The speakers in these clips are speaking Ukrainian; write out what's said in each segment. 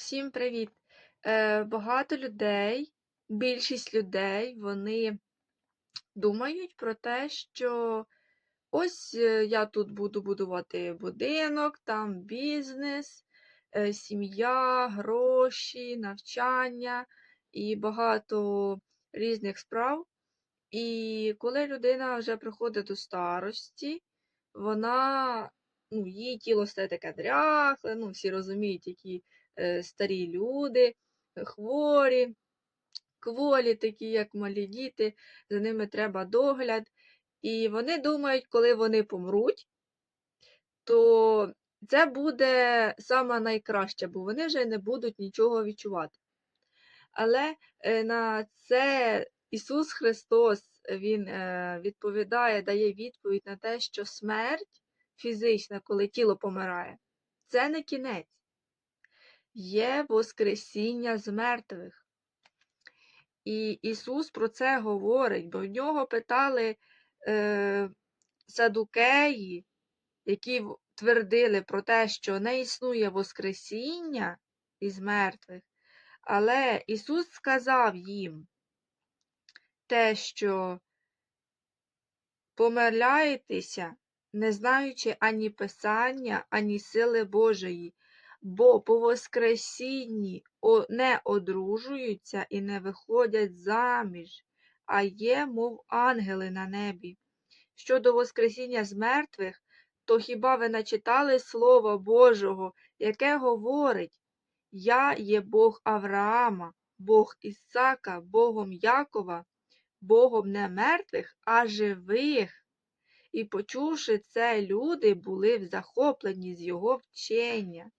Всім привіт! Е, багато людей, більшість людей, вони думають про те, що ось е, я тут буду будувати будинок, там бізнес, е, сім'я, гроші, навчання і багато різних справ. І коли людина вже приходить до старості, вона, ну, її тіло стає таке дряхле, ну, всі розуміють, які старі люди, е, хворі, кволі, такі, як малі діти, за ними треба догляд. І вони думають, коли вони помруть, то це буде саме найкраще, бо вони вже не будуть нічого відчувати. Але е, на це Ісус Христос Він е, відповідає, дає відповідь на те, що смерть фізична, коли тіло помирає, це не кінець. Є Воскресіння з мертвих. І Ісус про це говорить, бо в нього питали е, садукеї, які твердили про те, що не існує Воскресіння із мертвих. Але Ісус сказав їм те, що помиляєтеся, не знаючи ані Писання, ані сили Божої, бо по Воскресінні не одружуються і не виходять заміж, а є, мов ангели на небі. Щодо Воскресіння з мертвих, то хіба ви не читали Слова Божого, яке говорить Я є Бог Авраама, Бог Ісака, Богом Якова, Богом не мертвих, а живих. І почувши це, люди були в захоплені з його вчення.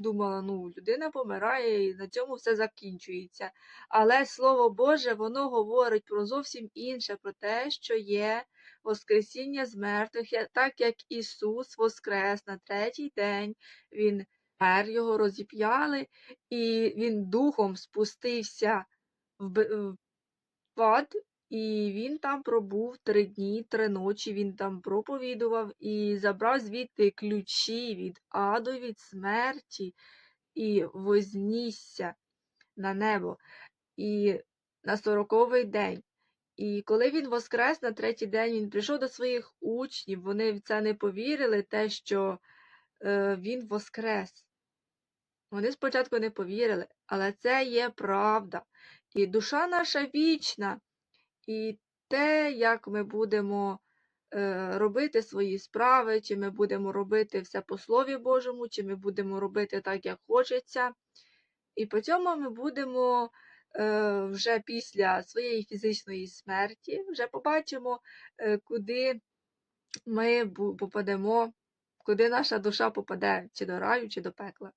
Думала, ну, людина помирає і на цьому все закінчується. Але Слово Боже, воно говорить про зовсім інше, про те, що є Воскресіння з мертвих, так як Ісус воскрес на третій день, Він мер його розіп'яли, і Він духом спустився в ад, і він там пробув три дні, три ночі. Він там проповідував і забрав звідти ключі від аду, від смерті, і вознісся на небо і на сороковий день. І коли він воскрес на третій день, він прийшов до своїх учнів, вони в це не повірили, те, що е, він воскрес. Вони спочатку не повірили, але це є правда. І душа наша вічна, і те, як ми будемо е, робити свої справи, чи ми будемо робити все по Слові Божому, чи ми будемо робити так, як хочеться. І по цьому ми будемо е, вже після своєї фізичної смерті, вже побачимо, е, куди ми попадемо, куди наша душа попаде, чи до раю, чи до пекла.